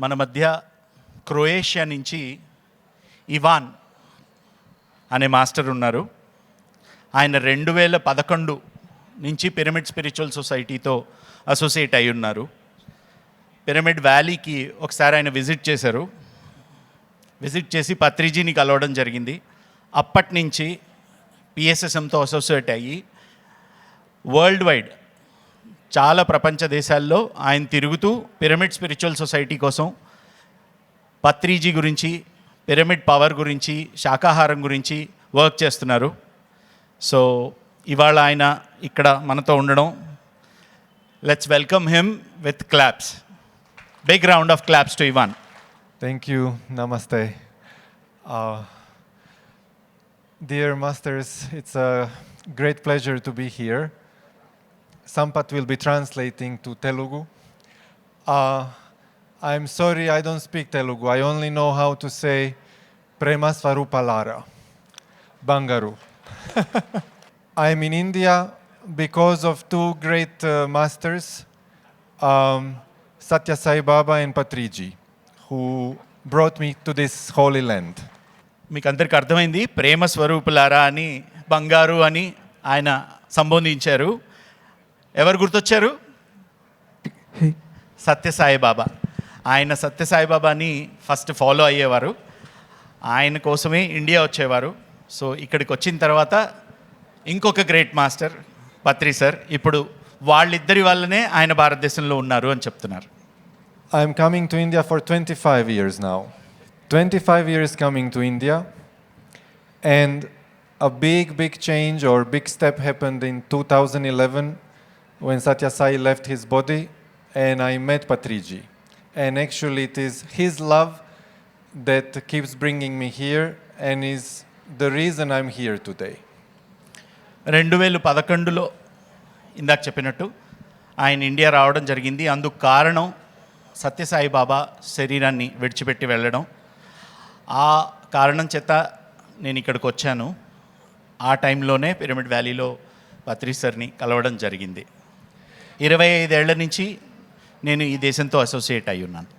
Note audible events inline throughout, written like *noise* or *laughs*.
మన మధ్య క్రొయేషియా నుంచి ఇవాన్ అనే మాస్టర్ ఉన్నారు. ఆయన రెండు వేల పదకొండు నుంచి పిరమిడ్ స్పిరిచువల్ సొసైటీతో అసోసియేట్ అయి ఉన్నారు. పిరమిడ్ వ్యాలీకి ఒకసారి ఆయన విజిట్ చేశారు. విజిట్ చేసి పత్రిజీని కలవడం జరిగింది. అప్పటి నుంచి పిఎస్ఎస్ఎంతో అసోసియేట్ అయ్యి వరల్డ్ వైడ్ చాలా ప్రపంచ దేశాల్లో ఆయన తిరుగుతూ పిరమిడ్ స్పిరిచువల్ సొసైటీ కోసం పత్రిజీ గురించి పిరమిడ్ పవర్ గురించి శాకాహారం గురించి వర్క్ చేస్తున్నారు. సో ఇవాళ ఆయన ఇక్కడ మనతో ఉండడం. Let's welcome him with claps big round of claps to Ivan thank you namaste dear masters it's a great pleasure to be here here. Sampat will be translating to Telugu. Uh, I'm sorry I don't speak Telugu. I only know how to say Prema Svarupalara, Bangaru. *laughs* I'm in India because of two great uh, masters, um, Satya Sai Baba and Patriji, who brought me to this holy land. మీకు అందరికి అర్థమైంది ప్రేమ స్వరూపులారా అని బంగారు అని ఆయన సంబోధించారు ఎవరు గుర్తొచ్చారు? సత్యసాయి బాబా ఆయన సత్యసాయి బాబాని ఫస్ట్ ఫాలో అయ్యేవారు. ఆయన కోసమే ఇండియా వచ్చేవారు. సో ఇక్కడికి వచ్చిన తర్వాత ఇంకొక గ్రేట్ మాస్టర్ పత్రి సార్ ఇప్పుడు వాళ్ళిద్దరి వల్లనే ఆయన భారతదేశంలో ఉన్నారు అని చెప్తున్నారు. I'm coming to India for 25 years now. 25 years coming to India, and a big, big change or big step happened in 2011 when Satya Sai left his body and I met Patriji. And actually, it is his love that keeps bringing me here and is the reason I'm here today. రెండు వేల పదకొండులో ఇందాక చెప్పినట్టు ఆయన India రావడం జరిగింది అందుకు కారణం సత్యసాయి బాబా శరీరాన్ని విడిచిపెట్టి వెళ్ళడం ఆ కారణం చేత నేను ఇక్కడికి వచ్చాను ఆ టైంలోనే పిరమిడ్ వ్యాలీలో పత్రి కలవడం జరిగింది ఇరవై ఐదేళ్ళ నుంచి నేను ఈ దేశంతో అసోసియేట్ అయి ఉన్నాను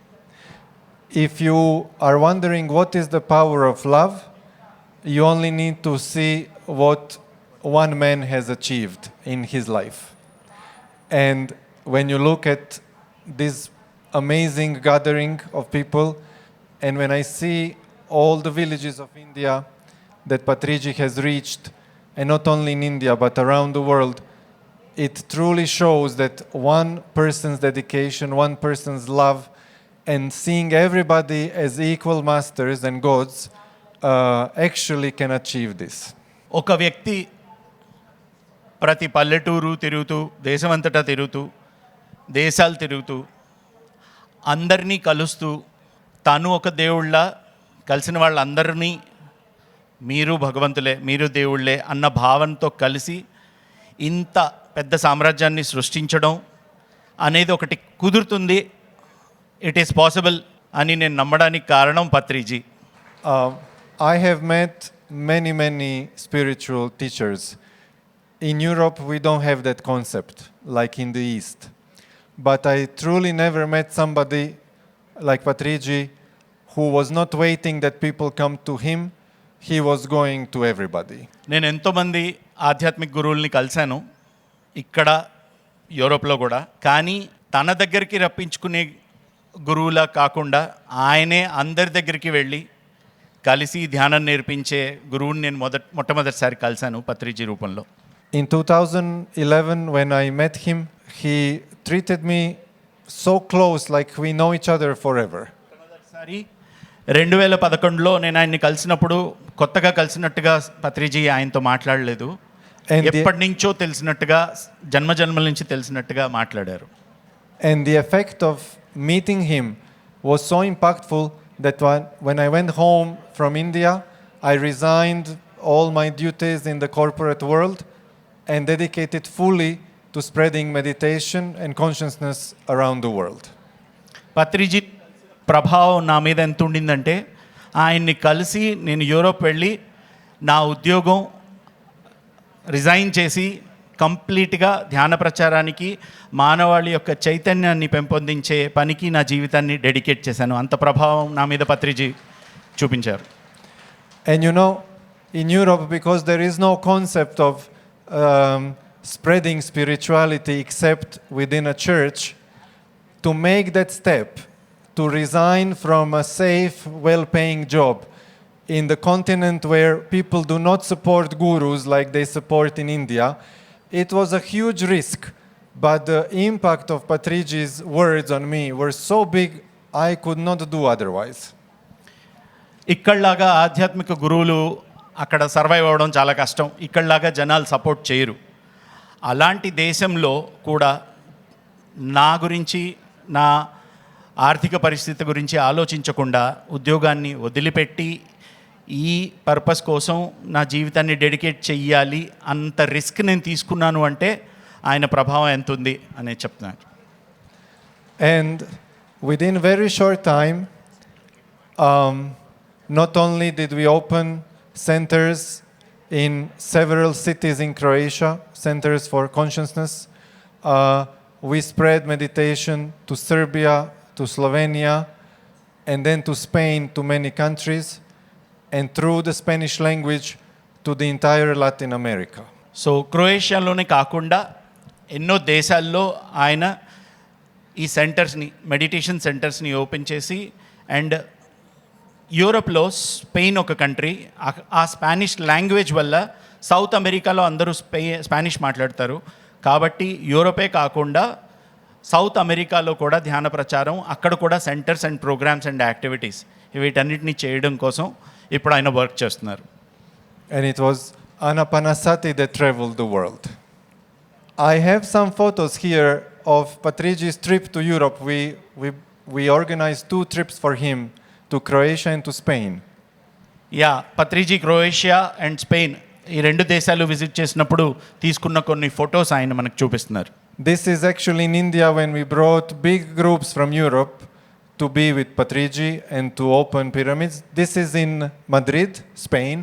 If you are wondering what is the power of love, you only need to see what one man has achieved in his life. And when you look at this amazing gathering of people, and when I see all the villages of India that Patriji has reached, and not only in India but around the world, it truly shows that one person's dedication, one person's love, and seeing everybody as equal masters and gods uh, actually can achieve this. ఒక వ్యక్తి ప్రతి పల్లెటూరు తిరుగుతూ దేశమంతటా తిరుగుతూ దేశాలు తిరుగుతూ అందరినీ కలుస్తూ తను ఒక దేవుళ్ళ కలిసిన వాళ్ళందరినీ మీరు భగవంతులే మీరు దేవుళ్ళే అన్న భావనతో కలిసి ఇంత పెద్ద సామ్రాజ్యాన్ని సృష్టించడం అనేది ఒకటి కుదురుతుంది. ఇట్ ఈస్ పాసిబుల్ అని నేను నమ్మడానికి కారణం Patriji. I have met many many spiritual teachers in Europe we don't have that concept like in the East but I truly never met somebody like Patriji who was not waiting that people come to him he was going to everybody నేను ఎంతోమంది ఆధ్యాత్మిక గురువుల్ని కలిశాను. ఇక్కడ యూరోప్లో కూడా. కానీ తన దగ్గరికి రప్పించుకునే గురువులా కాకుండా ఆయనే అందరి దగ్గరికి వెళ్ళి కలిసి ధ్యానం నేర్పించే గురువుని నేను మొదట మొట్టమొదటిసారి కలిశాను పత్రిజీ రూపంలో. In 2011, when I met him, he treated me so close, like we know each other forever. మొదటిసారి రెండు వేల పదకొండులో నేను ఆయన్ని కలిసినప్పుడు కొత్తగా కలిసినట్టుగా పత్రిజీ ఆయనతో మాట్లాడలేదు. ఎప్పటి నుంచో తెలిసినట్టుగా జన్మ జన్మజన్మల నుంచి తెలిసినట్టుగా మాట్లాడారు. And the effect of meeting him was so impactful that one when I went home from India I resigned all my duties in the corporate world and dedicated fully to spreading meditation and consciousness around the world Patriji ప్రభావం నా మీద ఎంత ఉండిందంటే ఆయన్ని కలిసి నేను Europe వెళ్ళి నా ఉద్యోగం రిజైన్ చేసి కంప్లీట్గా ధ్యాన ప్రచారానికి మానవాళి యొక్క చైతన్యాన్ని పెంపొందించే పనికి నా జీవితాన్ని డెడికేట్ చేశాను. అంత ప్రభావం నా మీద పత్రిజీ చూపించారు. And you know in Europe because there is no concept of spreading spirituality except with in a church to make that step to resign from a safe well paying job in the continent where people do not support gurus like they support in India, it was a huge risk. But the impact of Patriji's words on me were so big, I could not do otherwise. ఇక్కడలాగా ఆధ్యాత్మిక గురువులు అక్కడ survive అవ్వడం చాలా కష్టం ఇక్కడలాగా జనాలు support చేయరు అలాంటి దేశంలో కూడా నా గురించి నా ఆర్థిక పరిస్థితి గురించి ఆలోచించకుండా ఉద్యోగాన్ని వదిలిపెట్టి ఈ పర్పస్ కోసం నా జీవితాన్ని డెడికేట్ చెయ్యాలి అంత రిస్క్ నేను తీసుకున్నాను అంటే ఆయన ప్రభావం ఎంత ఉంది అనేది చెప్తున్నాను and with in very short time not only did we open centres in several cities in Croatia centres for consciousness we spread meditation to Serbia to Slovenia and then to Spain to many countries and through the Spanish language to the entire Latin America. So క్రొయేషియాలోనే కాకుండా ఎన్నో దేశాల్లో ఆయన ఈ సెంటర్స్ని meditation సెంటర్స్ని open చేసి and యూరోప్లో Spain ఒక కంట్రీ ఆ- ఆ స్పానిష్ లాంగ్వేజ్ వల్ల సౌత్ అమెరికాలో అందరూ స్పే స్పానిష్ మాట్లాడతారు కాబట్టి యూరోపే కాకుండా సౌత్ అమెరికాలో కూడా ధ్యాన ప్రచారం అక్కడ కూడా centres and programmes and activities వీటన్నిటిని చేయడం కోసం ఇప్పుడు ఆయన వర్క్ చేస్తున్నారు. And it was Anapanasati the travel the world I have some photos here of Patriji's trip to Europe we we organize two trips for him to Croatia and to Spain yeah Patriji Croatia and Spain ఈ రెండు దేశాలు visit చేసినప్పుడు తీసుకున్న కొన్ని photos ఆయన మనకు చూపిస్తున్నారు. This is actually in India when we brought big groups from Europe to be with Patriji and to open pyramids. This is in Madrid, Spain.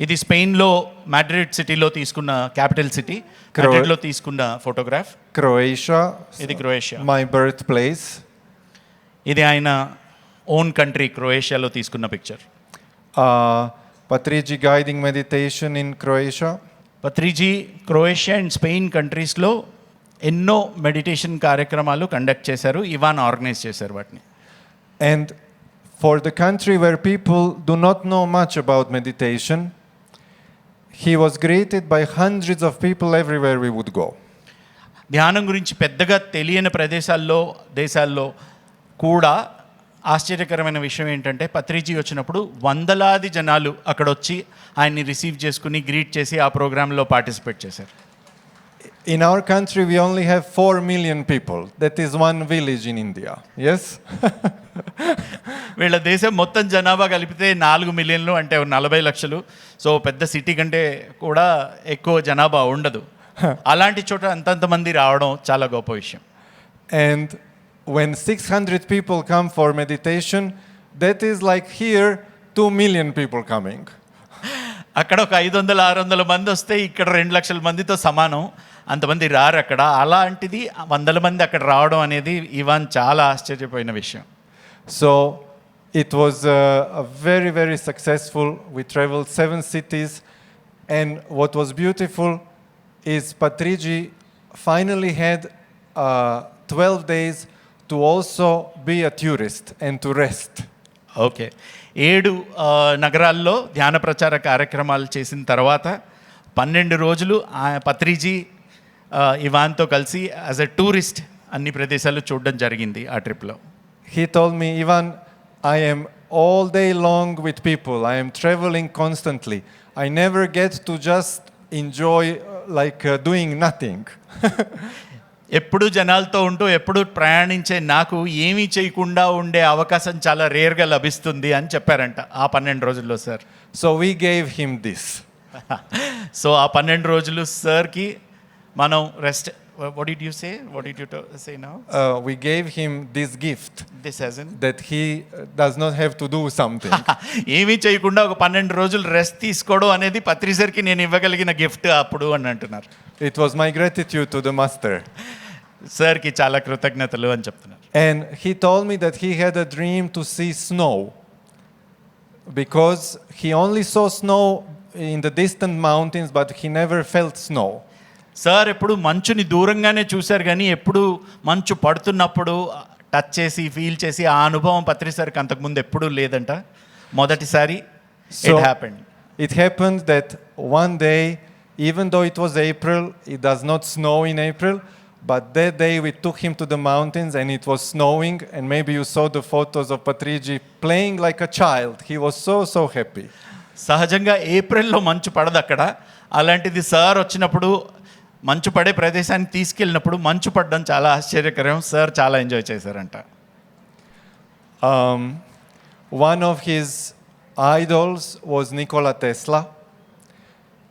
ఇది స్పెయిన్లో మాడ్రిడ్ సిటీలో తీసుకున్న క్యాపిటల్ సిటీ మాడ్రిడ్లో తీసుకున్న ఫోటోగ్రాఫ్ Croatia, ఇది Croatia my birthplace. ఇది ఆయన own country క్రొయేషియాలో తీసుకున్న picture Uh, Patriji guiding meditation in Croatia. Patriji Croatia and Spain కంట్రీస్లో ఎన్నో మెడిటేషన్ కార్యక్రమాలు కండక్ట్ చేశారు ఇవాన్ ఆర్గనైజ్ చేశారు వాటిని And for the country where people do not know much about meditation, he was greeted by hundreds of people everywhere we would go. ధ్యానం గురించి పెద్దగా తెలియని ప్రదేశాల్లో దేశాల్లో కూడా ఆశ్చర్యకరమైన విషయం ఏంటంటే పత్రిజీ వచ్చినప్పుడు వందలాది జనాలు అక్కడ వచ్చి ఆయన్ని రిసీవ్ చేసుకుని గ్రీట్ చేసి ఆ ప్రోగ్రాంలో పార్టిసిపేట్ చేశారు In our country, we only have 4 million people. That is one village in India. Yes? *laughs* వీళ్ళ దేశం మొత్తం జనాభా కలిపితే నాలుగు మిలియన్లు అంటే ఓ నలభై లక్షలు సో పెద్ద సిటీ కంటే కూడా ఎక్కువ జనాభా ఉండదు *laughs* అలాంటి చోట అంతంత మంది రావడం చాలా గొప్ప విషయం and when 600 people come for meditation, that is like here 2 million people coming. *laughs* అక్కడ ఒక ఐదు వందల ఆరు వందల మంది వస్తే ఇక్కడ రెండు లక్షల మందితో సమానం అంతమంది రారు అక్కడ. అలాంటిది వందల మంది అక్కడ రావడం అనేది ఇవాన్ చాలా ఆశ్చర్యపోయిన విషయం. So it was very very successful we travel seven cities and what was beautiful is Patriji finally had twelve days to also be a tourist and to rest okay ఏడు నగరాల్లో ధ్యాన ప్రచార కార్యక్రమాలు చేసిన తర్వాత పన్నెండు రోజులు పత్రిజీ ఇవాన్తో కలిసి యాజ్ ఎ టూరిస్ట్ అన్ని ప్రదేశాలు చూడడం జరిగింది ఆ ట్రిప్లో. He told me Ivan I'm all day long with people I'm travelling constantly I never get to just enjoy like doing nothing ఎప్పుడు జనాలతో ఉంటూ ఎప్పుడు ప్రయాణించే నాకు ఏమీ చేయకుండా ఉండే అవకాశం చాలా రేర్గా లభిస్తుంది అని చెప్పారంట ఆ పన్నెండు రోజుల్లో sir. So we gave him this so ఆ పన్నెండు రోజులు సార్కి మనం rest what did you say? What did you to- say now? Uh, we gave him this gift This hasn't. that he uh, does not have to do something. ఏమీ చేయకుండా ఒక పన్నెండు రోజులు రెస్ట్ తీసుకోవడం అనేది పత్రిసరికి నేను ఇవ్వగలిగిన గిఫ్ట్ అప్పుడు అని అంటున్నారు it was my gratitude to the master. సార్కి చాలా కృతజ్ఞతలు అని చెప్తున్నారు And he told me that he had a dream to see snow because he only saw snow in the distant mountains, but he never felt snow. Sir ఎప్పుడు మంచుని దూరంగానే చూశారు కానీ ఎప్పుడు మంచు పడుతున్నప్పుడు టచ్ చేసి ఫీల్ చేసి ఆ అనుభవం పత్రిక సార్కి అంతకుముందు ఎప్పుడూ లేదంట. మొదటిసారి so happen it happen that one day even though it was April it does not snow in April but they they with took him to the mountains and it was snowing and maybe you saw the photos of Patriji playing like a child he was so so happy సహజంగా ఏప్రిల్లో మంచు పడదు అక్కడ. అలాంటిది sir వచ్చినప్పుడు మంచు పడే ప్రదేశానికి తీసుకెళ్ళినప్పుడు మంచు పడడం చాలా ఆశ్చర్యకరం సార్ చాలా ఎంజాయ్ చేశారంట Um, one of his idols was Nikola Tesla,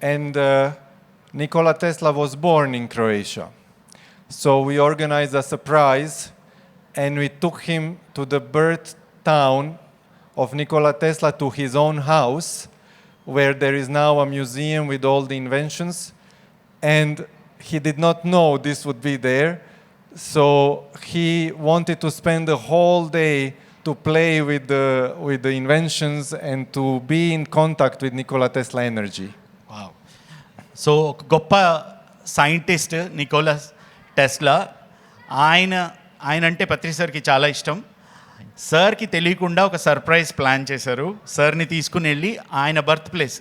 and uh, Nikola Tesla was born in Croatia. So we organized a surprise, and we took him to the birth town of Nikola Tesla to his own house, where there is now a museum with all the inventions. And he did not know this would be there, so he wanted to spend the whole day to play with the, with the inventions and to be in contact with Nikola Tesla energy. Wow so ఒక గొప్ప scientist Nicholas Tesla ఆయన ఆయన అంటే పత్రి సార్కి చాలా ఇష్టం సార్కి తెలియకుండా ఒక సర్ప్రైజ్ ప్లాన్ చేశారు సార్ని తీసుకుని వెళ్ళి ఆయన బర్త్ ప్లేస్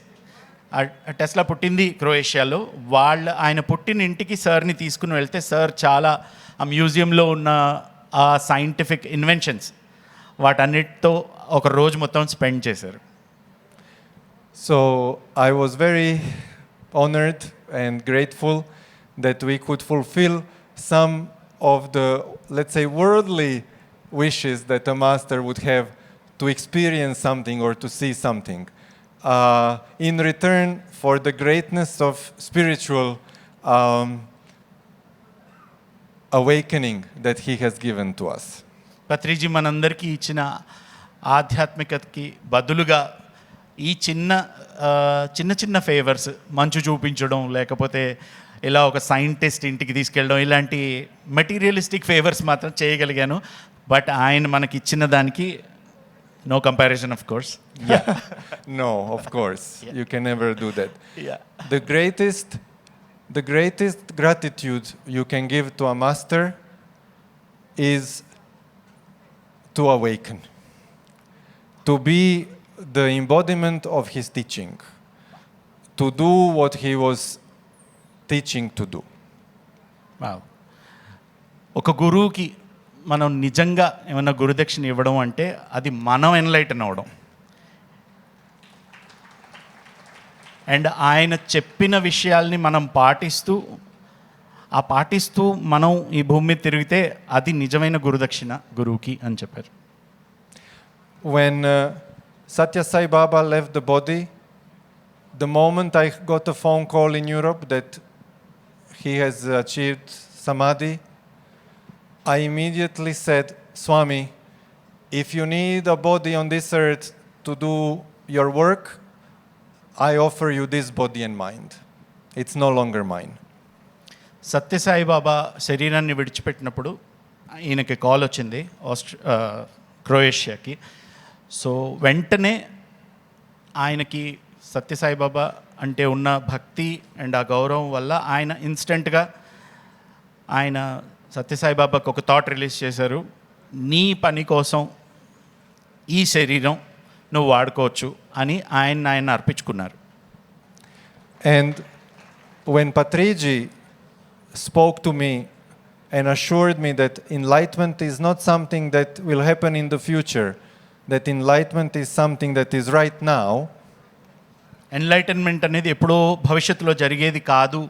టెస్లా పుట్టింది క్రొయేషియాలో. వాళ్ళ ఆయన పుట్టిన ఇంటికి సార్ని తీసుకుని వెళ్తే సార్ చాలా ఆ మ్యూజియంలో ఉన్న ఆ సైంటిఫిక్ ఇన్వెన్షన్స్ వాటన్నిటితో ఒక రోజు మొత్తం స్పెండ్ చేశారు. So I was very honoured and grateful that we could fulfil some of the lets I worldly wishes that the master would have to experience something or to see something Uh, in return for the greatness of spiritual um, awakening that he has given to us. Patriji మనందరికీ ఇచ్చిన ఆధ్యాత్మికతకి బదులుగా ఈ చిన్న చిన్న చిన్న favours మంచు చూపించడం లేకపోతే ఇలా ఒక సైంటిస్ట్ ఇంటికి తీసుకెళ్ళడం ఇలాంటి మెటీరియలిస్టిక్ ఫేవర్స్ మాత్రం చేయగలిగాను బట్ ఆయన మనకి ఇచ్చిన దానికి No comparison of course *laughs* no, of course, Yeah. you can never do that. the greatest the greatest gratitude you can give to a master is to awaken to be the embodiment of his teaching to do what he was teaching to do ఒక గురువుకి మనం నిజంగా ఏమైనా గురుదక్షిణ ఇవ్వడం అంటే అది మనం ఎన్లైటన్ అవ్వడం అండ్ ఆయన చెప్పిన విషయాల్ని మనం పాటిస్తూ ఆ పాటిస్తూ మనం ఈ భూమి మీద తిరిగితే అది నిజమైన గురుదక్షిణ గురువుకి అని చెప్పారు. When Sathya Sai Baba Baba the the the the moment I got a phone call in Europe that he has I immediately said, Swami, if you need a body on this earth to do your work, I offer you this body and mind. It's no longer mine. Satya Sai Baba శరీరాన్ని విడిచిపెట్టినప్పుడు ఈయనకి call వచ్చింది ఆస్ట్ర ఆ, క్రొయేషియాకి so వెంటనే ఆయనకి సత్యసాయి బాబా అంటే ఉన్న భక్తి అండ్ ఆ గౌరవం వల్ల ఆయన ఇన్స్టెంట్గా ఆయన సత్యసాయి సత్యసాయిబాబాకి ఒక థాట్ రిలీజ్ చేశారు. నీ పని కోసం ఈ శరీరం నువ్వు వాడుకోవచ్చు అని ఆయన ఆయన అర్పించుకున్నారు. And when Patriji spoke to me and assure me that enlightenment is not something that will happen in the future that enlightenment is something that is right now enlightenment అనేది ఎప్పుడో భవిష్యత్తులో జరిగేది కాదు.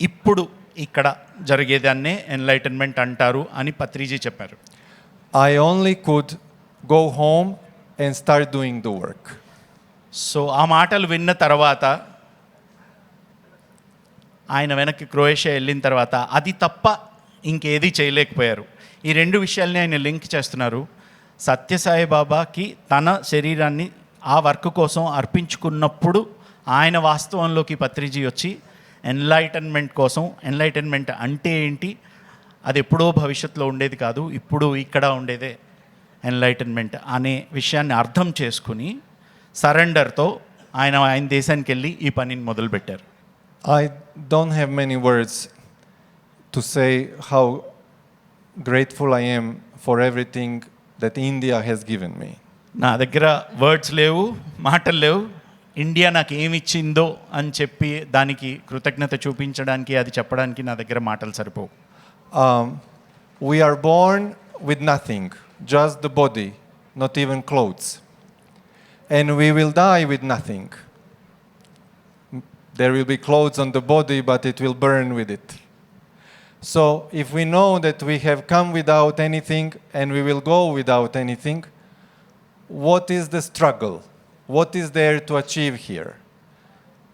ఇప్పుడు ఇక్కడ జరిగేదాన్నే ఎన్లైటన్మెంట్ అంటారు అని పత్రిజీ చెప్పారు. I only could go home and start doing the work. So ఆ మాటలు విన్న తర్వాత ఆయన వెనక్కి క్రొయేషియా వెళ్ళిన తర్వాత అది తప్ప ఇంకేది చేయలేకపోయారు. ఈ రెండు విషయాల్ని ఆయన లింక్ చేస్తున్నారు. సత్యసాయి బాబాకి తన శరీరాన్ని ఆ వర్క్ కోసం అర్పించుకున్నప్పుడు ఆయన వాస్తవంలోకి పత్రిజీ వచ్చి ఎన్లైటన్మెంట్ కోసం ఎన్లైటన్మెంట్ అంటే ఏంటి? అది ఎప్పుడో భవిష్యత్తులో ఉండేది కాదు ఇప్పుడు ఇక్కడ ఉండేదే ఎన్లైటన్మెంట్ అనే విషయాన్ని అర్థం చేసుకుని సరెండర్తో ఆయన ఆయన దేశానికి వెళ్ళి ఈ పనిని మొదలుపెట్టారు. I don't have many words to say how grateful I am for everything that India has given me. నా దగ్గర వర్డ్స్ లేవు మాటలు లేవు. ఇండియా నాకు ఏమి ఇచ్చిందో అని చెప్పి దానికి కృతజ్ఞత చూపించడానికి అది చెప్పడానికి నా దగ్గర మాటలు సరిపోవు Um, we are born with nothing, just the body, not even clothes. And we will die with nothing. M- There will be clothes on the body, but it will burn with it. So, if we know that we have come without anything and we will go without anything, what is the struggle? What is there to achieve here?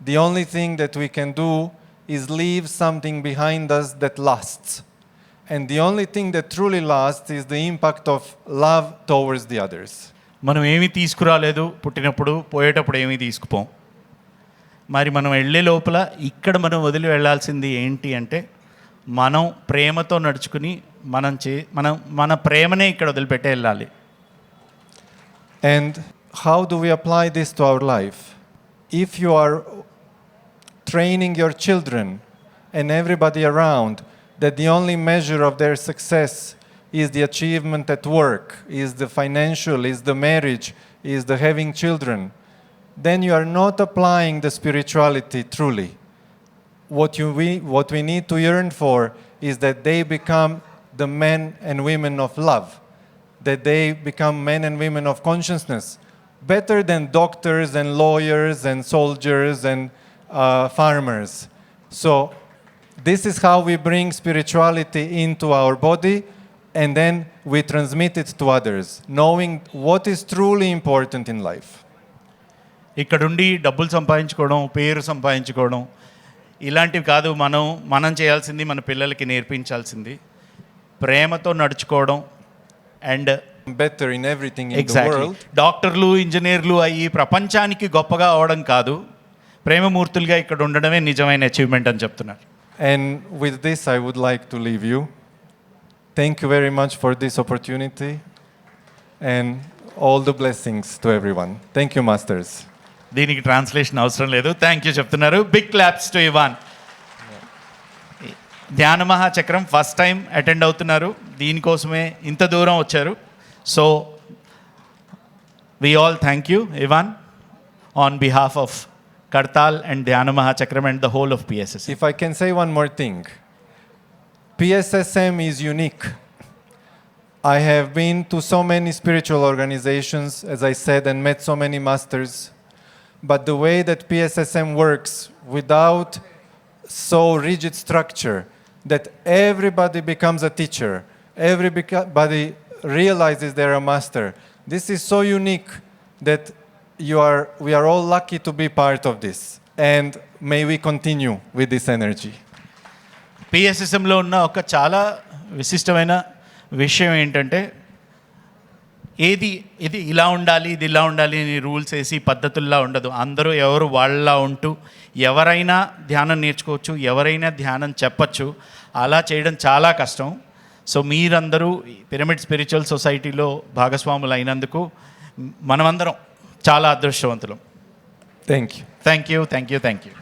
The only thing that we can do is leave something behind us that lasts. And the only thing that truly lasts is the impact of love towards the others. మనం ఏమీ తీసుకురాలేదు పుట్టినప్పుడు పోయేటప్పుడు ఏమీ తీసుకుపోం మరి మనం వెళ్ళే లోపల ఇక్కడ మనం వదిలి వెళ్ళాల్సింది ఏంటి అంటే మనం ప్రేమతో నడుచుకుని మనం చే మనం మన ప్రేమనే ఇక్కడ వదిలిపెట్టే వెళ్ళాలి And how do we apply this to our life? If you are training your children and everybody around that the only measure of their success is the achievement at work, is the financial, is the marriage, is the having children, then you are not applying the spirituality truly. What, you, we, what we need to yearn for is that they become the men and women of love, that they become men and women of consciousness, better than doctors and lawyers and soldiers and uh, farmers. So, this is how we bring spirituality into our body and then we transmit it to others, knowing what is truly important in life. ఇక్కడుండి డబ్బులు సంపాదించుకోవడం పేరు సంపాదించుకోవడం ఇలాంటివి కాదు మనం మనం చేయాల్సింది మన పిల్లలకి నేర్పించాల్సింది ప్రేమతో నడుచుకోవడం and Better in everything in the exactly world. డాక్టర్లు ఇంజనీర్లు అయ్యి ప్రపంచానికి గొప్పగా అవడం కాదు ప్రేమమూర్తులుగా ఇక్కడ ఉండడమే నిజమైన అచీవ్మెంట్ అని చెప్తున్నారు And with this, I would like to leave you. Thank you very much for this opportunity and all the blessings to everyone. Thank you, Masters. దీనికి ట్రాన్స్లేషన్ అవసరం లేదు థ్యాంక్ యూ చెప్తున్నారు బిగ్ క్లాప్స్ టు ఇవాన్ ధ్యాన మహాచక్రం first time attend అవుతున్నారు దీనికోసమే ఇంత దూరం వచ్చారు So we all thank you, Ivan, on behalf of Kartal and Dhyanamaha Chakram and the whole of PSSM. If I can say one more thing, PSSM is unique. I have been to so many spiritual organizations, as I said, and met so many masters. But the way that PSSM works without so rigid structure that everybody becomes a teacher, everybody realizes they're a master. This is so unique that you are, we are all lucky to be part of this. And may we continue with this energy. పిఎస్ఎస్ఎంలో ఉన్న ఒక చాలా విశిష్టమైన విషయం ఏంటంటే ఏది ఇది ఇలా ఉండాలి ఇది ఇలా ఉండాలి అని రూల్స్ వేసి పద్ధతుల్లా ఉండదు అందరూ ఎవరు వాళ్ళలా ఉంటూ ఎవరైనా ధ్యానం నేర్చుకోవచ్చు ఎవరైనా ధ్యానం చెప్పచ్చు అలా చేయడం చాలా కష్టం సో మీరందరూ పిరమిడ్ స్పిరిచువల్ సొసైటీలో భాగస్వాములు అయినందుకు మనమందరం చాలా అదృష్టవంతులం Thank you. Thank you thank you thank you